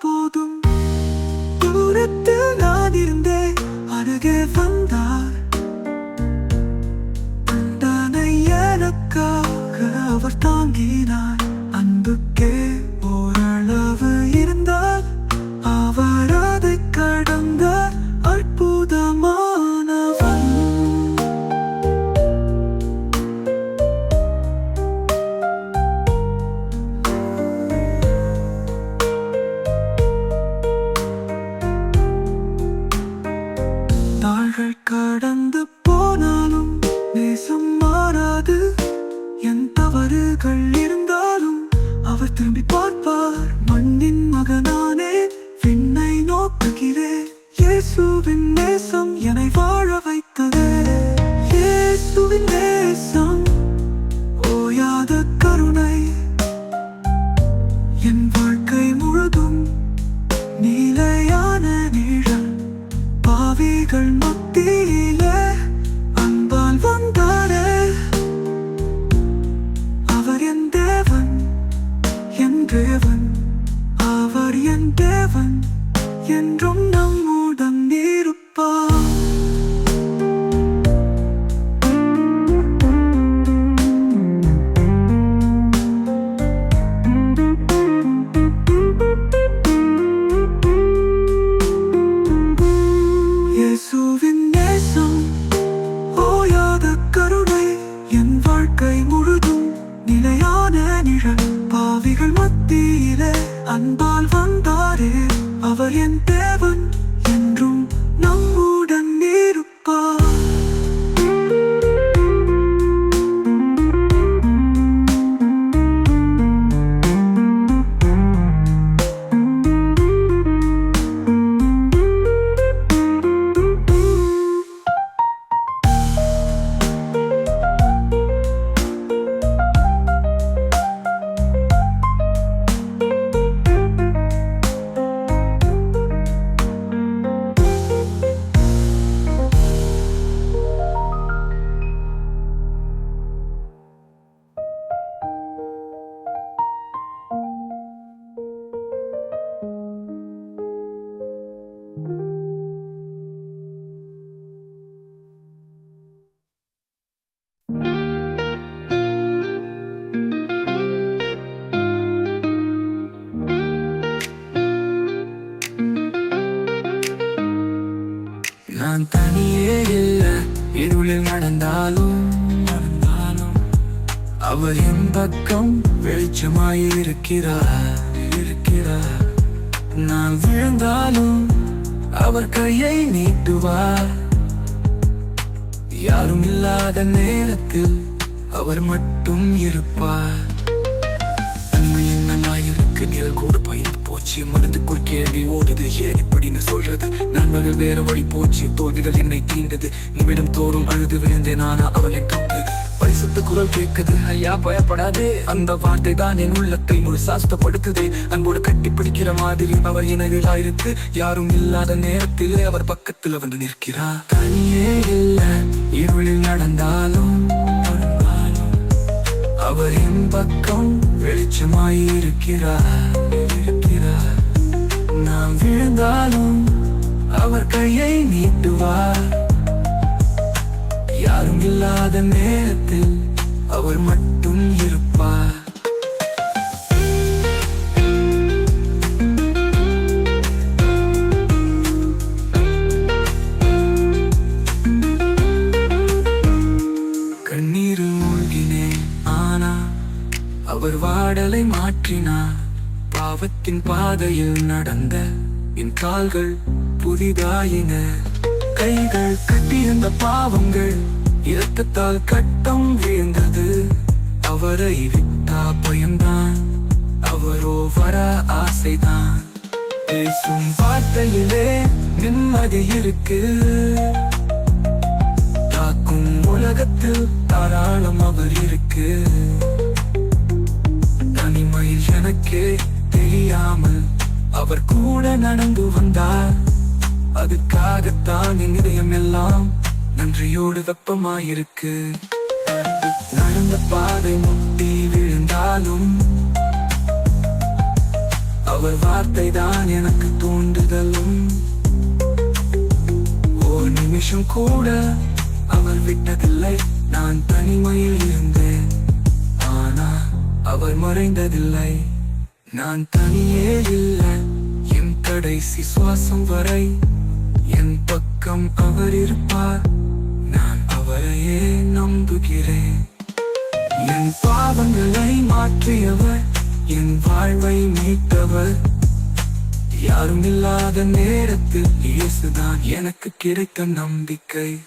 போதும். தூரத்தில் நான் இருந்தே அருகே வந்தார். தண்டனை எனக்காக அவர் தாங்கினார். அன்புக்கே திரும்பி பார்ப்பார். மண்ணின் மகனானே விண்ணை நோக்குகிறேன் இயேசுவின் நேசம் என்னை வாழ நான் தனியே இல்ல. இருளில் நடந்தாலும் நடந்தாலும். அவர் என் பக்கம் வெளிச்சமாய் இருக்கிறார் இருக்கிறார். நான் விழுந்தாலும் அவர் கையை நீட்டுவார். யாரும் இல்லாத நேரத்தில் அவர் மட்டும் இருப்பார். போச்சு மனதுக்குள் கேள்வி ஓடுது. ஏன் இப்படின்னு சொல்றது? நண்பர்கள் வேற வழி போச்சு. தோல்விகள் என்னை தீண்டது. நிமிடம் தோறும் அழுது விழுந்தேன். ஆனா அவளை கண்டு. பரிசுத்த குரல் கேட்குது. ஐயா பயப்படாதே. அந்த வார்த்தை தான் என் உள்ளத்தை முழு சாஸ்தப்படுத்துதே அன்போடு கட்டி பிடிக்கிற மாதிரி அவர் இணைவிலாயிருக்கு யாரும் இல்லாத நேரத்தில் அவர் பக்கத்தில் வந்து நிற்கிறார். தனியே இல்ல. இருளில் நடந்தாலும் அவர் என் பக்கம் வெளிச்சமாயிருக்கிறார் நாம் விழுந்தாலும் அவர் கையை நீட்டுவார் யாரும் இல்லாத நேரத்தில் அவர் மட்டும் இருப்பார். கண்ணீர் மூழ்கினேன் ஆனா அவர் வாடலை மாற்றினார். பாவத்தின் பாதையில் நடந்த என் கால்கள் புதிதாயின. கைகள் கட்டியிருந்த பாவங்கள் இரத்தத்தால் கட்டம் வீழ்ந்தது. அவரை விட்டா பயம்தான் அவரோ வர ஆசைதான். பேசும் வார்த்தையிலே நிம்மதி இருக்கு. தாக்கும் உலகத்தில் தாராளம் அவர் இருக்கு. தனிமையில் எனக்கே தெரியாமல் அவர் கூட நடந்து வந்தார். அதுக்காகத்தான் என் இதயம் எல்லாம் நன்றியோடு வெப்பமாயிருக்கு. நடந்த பாதை முட்டி விழுந்தாலும் அவர் வார்த்தை தான் எனக்கு தூண்டுதலும். ஒரு நிமிஷம் கூட அவர் விட்டதில்லை நான் தனிமையில் இருந்தேன். ஆனா அவர் மறைந்ததில்லை. நான் தனியே இல்லை என் கடைசி சுவாசம் வரை என் பக்கம் அவர் இருப்பார். நான் அவரையே நம்புகிறேன். என் பாவங்களை மாற்றியவர் என் வாழ்வை மீட்டவர். யாரும் இல்லாத நேரத்தில் இயேசுதான் எனக்கு கிடைத்த நம்பிக்கை.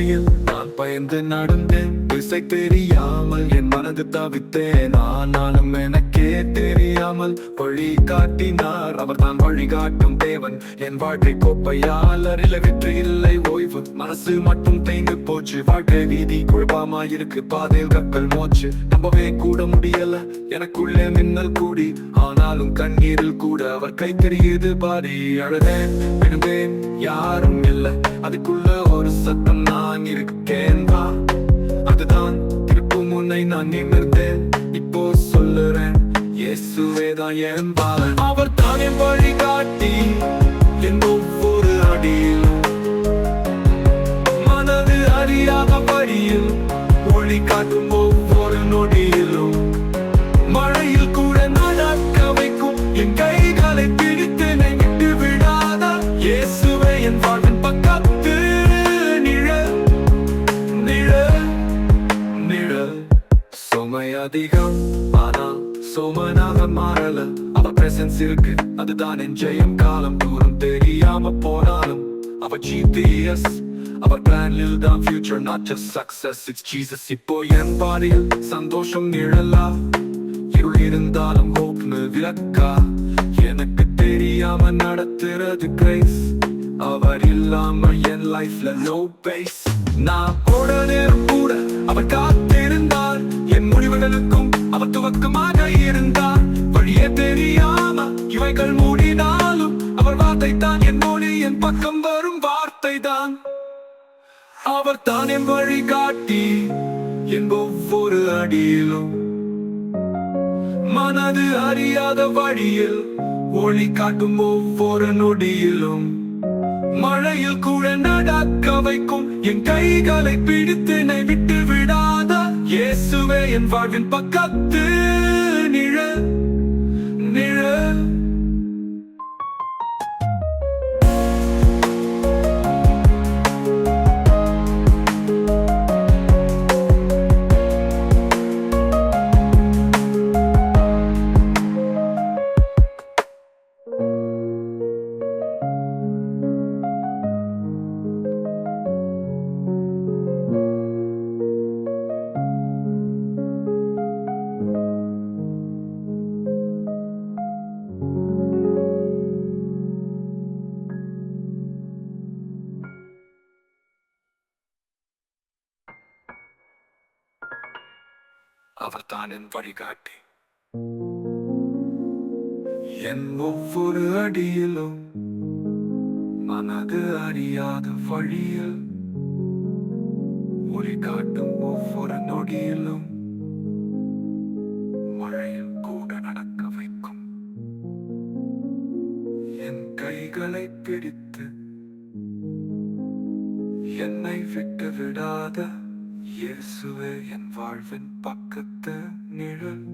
பாதையில் நான் பயந்து நடந்தேன். திசை தெரியாமல் என் மனது தவித்தேன். ஆனாலும் எனக்கே தெரியும். தெரியாமல் வழி காட்டினார். அவர் தான் வழிகாட்டும் தேவன். என் வாழ்க்கை கோப்பையாளர் இல்லை வெற்றி இல்லை. ஓய்வு மனசு மட்டும் தேய்ந்து போச்சு. வாழ்க்கை வீதி குழப்பமா இருக்கு பாதையில் கப்பல் மோச்சு. நம்பவே கூட முடியல. எனக்குள்ளே மின்னல் கூடி. ஆனாலும் கண்ணீரில் கூட அவர் கை தெரியுது. பாடி அழுதேன் விடுவேன் யாரும் இல்லை. அதுக்குள்ள ஒரு சத்தம் நான் இருக்கேன். அதுதான் திருப்பு முன்னை நான் நிமிர்ந்தேன். இப்போ சொல்லுறேன். இயேசுவே தான் என் பாலன். அவர் தான் என் வழி காட்டி என் ஒவ்வொரு அடியிலும் மனது அறியாத வழியில் ஒளி காட்டும் ஒவ்வொரு நொடியிலும். மழையில் கூட நடக்க வைக்கும் என் கைகளை பிடித்து என்னை விட்டு விடாத. இயேசுவே என் வாழ்வின் பக்கத்து நிழல். நிழல் நிழல். சுமை அதிகம் மாறல. அவ பிரசன்ஸ் இருக்கு. அதுதான் என் ஜெயம். காலம் தூரம் தெரியாம போனாலும் அவ ஜிபிஎஸ் அவர் பிளானில் தான் future not just success it's Jesus இப்போ என் பாடியில் சந்தோஷம் நிழலா? இருள் இருந்தாலும் ஹோப்னு விளக்கா? எனக்கு தெரியாம நடத்துறது கிரேஸ் அவர் இல்லாம என் லைஃப்ல நோ பேஸ் நான் போட நேரம் கூட அவர் காத்திருந்தார் என் முடிவுகளுக்கும் அவர் துவக்கமாக இருந்தார் வழியே தெரியாம இவைகள் மூடினாலும் அவர் வார்த்தை தான் என் மொழி என் பக்கம் வரும் வார்த்தை தான் அவர் தான் என் வழி காட்டி என் ஒவ்வொரு அடியிலும். மனது அறியாத வழியில் ஒளி காட்டும் ஒவ்வொரு நொடியிலும். மழையில் கூட நடக்க வைக்கும் என் கைகளை பிடித்து என்னை விட்டு விடாத. இயேசுவே என் வாழ்வின் பக்கத்து நிழல் அவர் வழிகாட்டி என் ஒவ்வொரு அடியிலும் மனது அறியாத வழியில் ஒளி காட்டும் ஒவ்வொரு நொடியிலும் மழையில் கூட நடக்க வைக்கும். என் கைகளை பிடித்து என்னை விட்டு விடாத இயேசுவே என் வாழ்வின் பக்கத்து நிழல்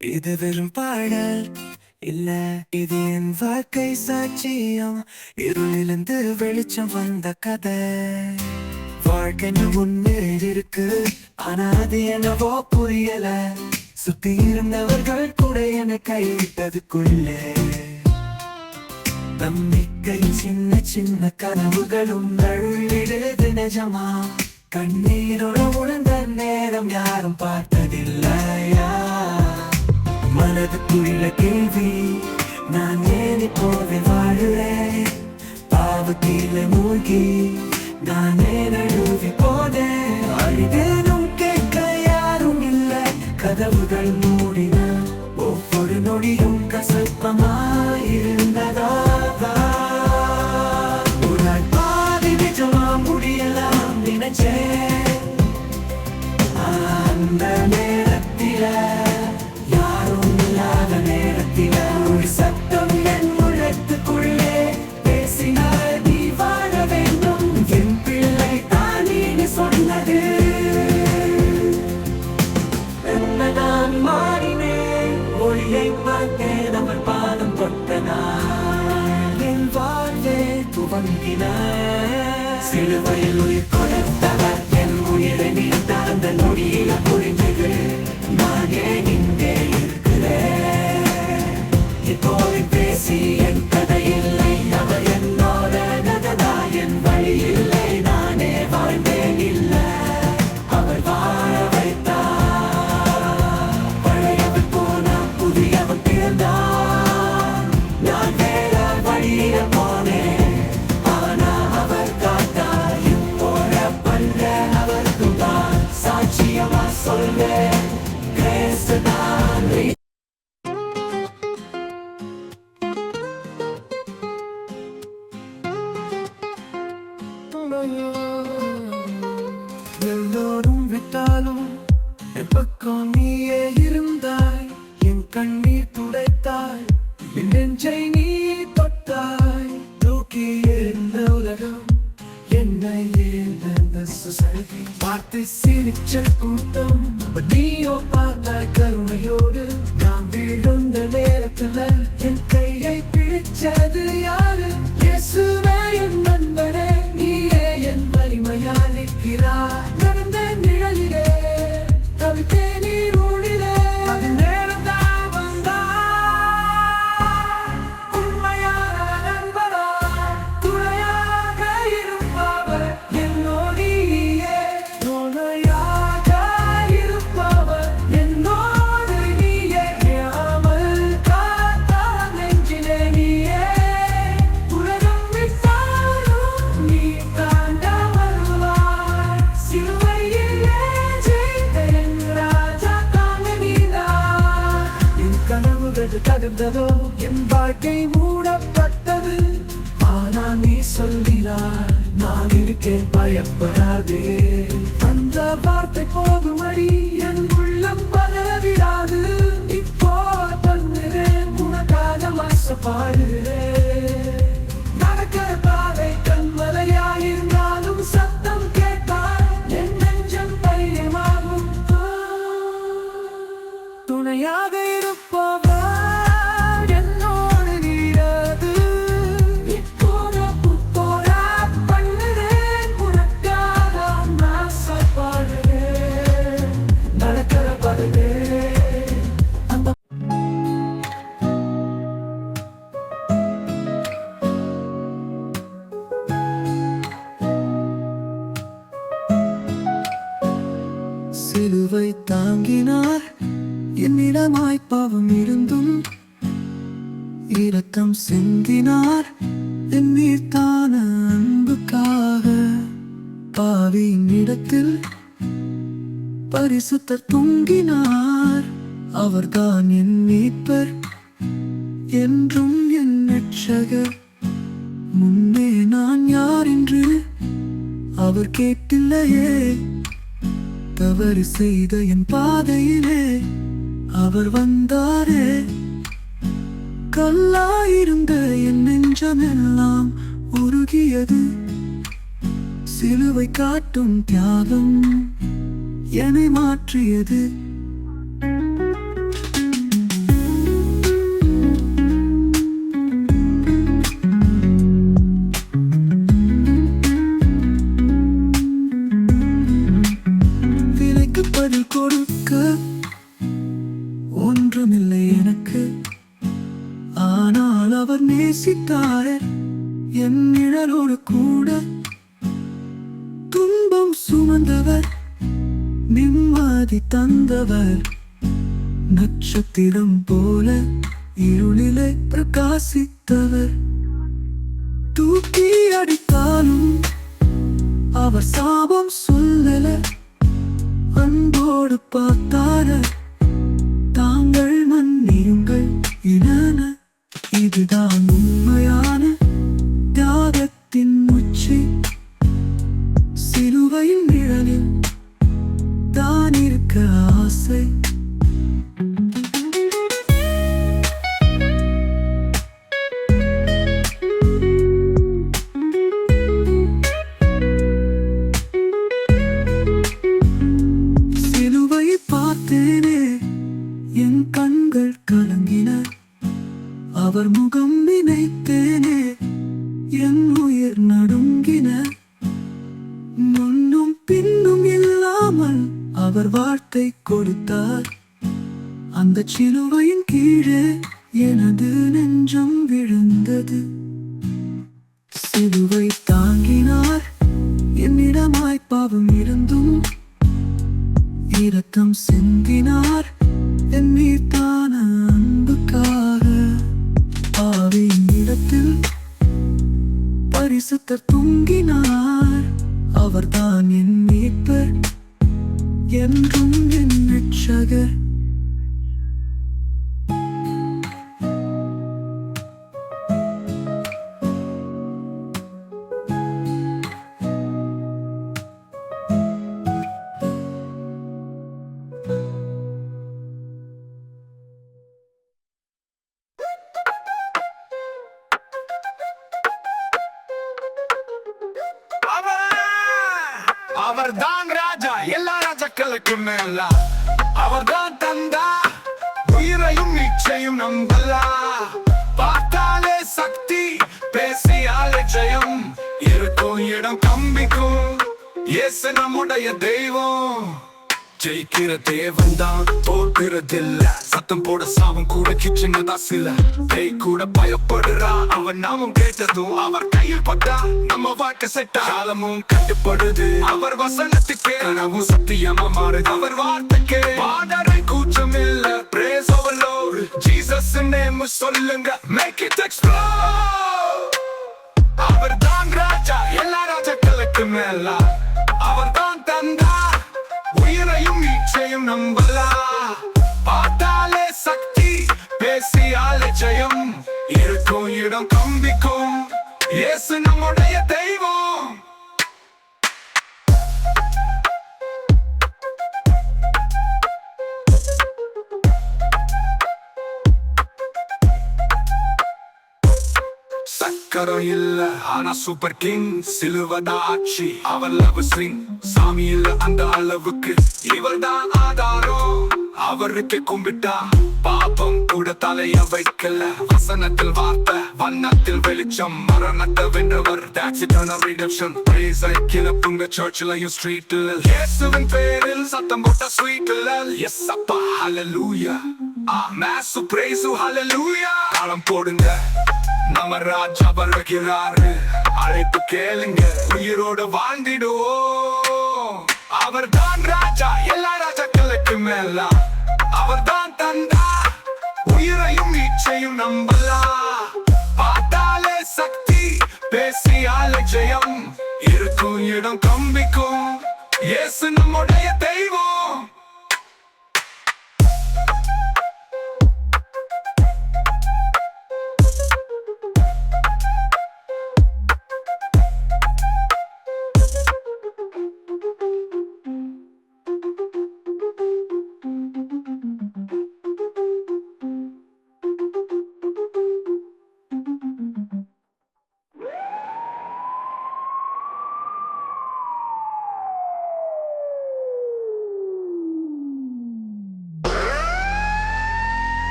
இது வெறும் பாடல் இல்ல இது என் வாழ்க்கை சாட்சியம். இருளிலிருந்து வெளிச்சம் வந்த கதை. வாழ்க்கைன்னு ஒண்ணு இருக்கு. ஆனா அது என்னவோ புரியல. சுத்தி இருந்தவர்கள் கூட என கைவிட்டதுக்குள்ளே. நம்பிக்கை சின்ன சின்ன கனவுகளும் நழுவிடுது நிஜமா. கண்ணீரோட உணர்ந்த நேரம் யாரும் பார்த்ததில்லையா? மனதுக்குள்ள கேள்வி நான் ஏன் இப்போது வாழுறேன்? பாவத்தில மூழ்கி நானே நழுவி போனேன் அழுதேனும் கேட்க யாரும் இல்லை. கதவுகள் மூடின ஒவ்வொரு நொடியும் கசப்பமாயிருந்ததா ஒரு பாதி நிஜமா முடியலாம் நினைச்சேன். அந்த துவங்கின சிலுவையில் உயிர் நான் இருக்கேன் பயப்படாதே. அந்த வார்த்தை போதும் அடி என் உள்ளம் பதவிடாது இப்போ தந்துறேன் உனக்காக மாசப்பாடுறேன் நடக்கிற பாதை கண்மலையாயிரு பாவம் இருந்தும் இரக்கம் சிந்தினார். என் மீதான அன்புக்காக பாவியின் இடத்தில் பரிசுத்த அவர் வந்தாரே. கல்லாயிருந்த என் நெஞ்சமெல்லாம் உருகியது. சிலுவை காட்டும் தியாகம் என்னை மாற்றியது. நிம்மதி தந்தவர் நட்சத்திரம் போல இருளிலே பிரகாசித்தவர். தூக்கி அடித்தாலும் அவர் சாபம் சொல்லல. அன்போடு பார்த்தார தாங்கள் மன்னியுங்கள் இனன. இதுதான் உண்மையான பரிசுத்தர் தூங்கினார். அவர்தான் என் மீட்பர். என்றும் என் ரட்சகர் இயேசு நம்முடைய தெய்வம். ஜெயிக்கிற தேவன் தான் தோற்கிறதில்ல சத்தம் போட சாபம் கூட கிச்சங்கதா சில. பேய் கூட பயப்படுறா அவன் நாமும் கேட்டதும் அவர் கையில் பட்டா நம்ம வாழ்க்கை செட்டா காலமும் கட்டுப்படுது. அவர் வசனத்துக்கே கனவும் சத்தியமா மாறுது. அவர் வார்த்தைக்கே பாடரை கூச்சம் இல்ல பிரேஸ் ஓவர்லோட் ஜீசஸ் நேம் சொல்லுங்க. மேக் இட் எக்ஸ்ப்ளோர் அவர் தான் ராஜா எல்லா ராஜாக்களுக்கு மேலா. நம்பலா? பார்த்தாலே சக்தி பேசியாலே ஜெயம். இருக்கும் இடம் கம்பிக்கும். இயேசு நம்முடைய தெய்வம். சக்கரம் இல்ல ஆனா சூப்பர் கிங் சிலுவதாட்சி அவர் லவ் சிங் சாமி இல்ல அந்த அளவுக்கு இவர் தான் ஆதாரம். அவருக்கு கும்பிட்டா பாபம் கூட தலைய வைக்கல. வசனத்தில் வார்த்தை வண்ணத்தில் வெளிச்சம் மரணத்தை வென்றவர். That's eternal redemption. Praise ஐ கிளப்புங்க சர்ச்சிலையும் ஸ்ட்ரீட்டில் இயேசுவின் பேரில் சத்தம் போட்ட ஸ்வீட்டில் எஸ் அப்பா ஹalleluya ஆ மேசு praise ஹalleluya காலம் போடுங்க. நம்ம ராஜா வருகிறாரு அழைப்பு கேளுங்க உயிரோட வாழ்ந்திடுவோம். அவர் தான் ராஜா எல்லா ராஜாக்களுக்கு மேல. அவர் தான் தந்தா உயிரையும் நீச்சையும் நம்பலா. பார்த்தாலே சக்தி பேசியாலே ஜெயம். இருக்கும் இடம் கம்பிக்கும். இயேசு நம்முடைய தெய்வம்.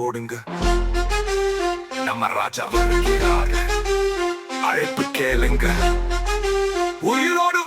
போடுங்க. நம்ம ராஜா வருகிறார் அழைப்பு கேளுங்க. உயிரோடு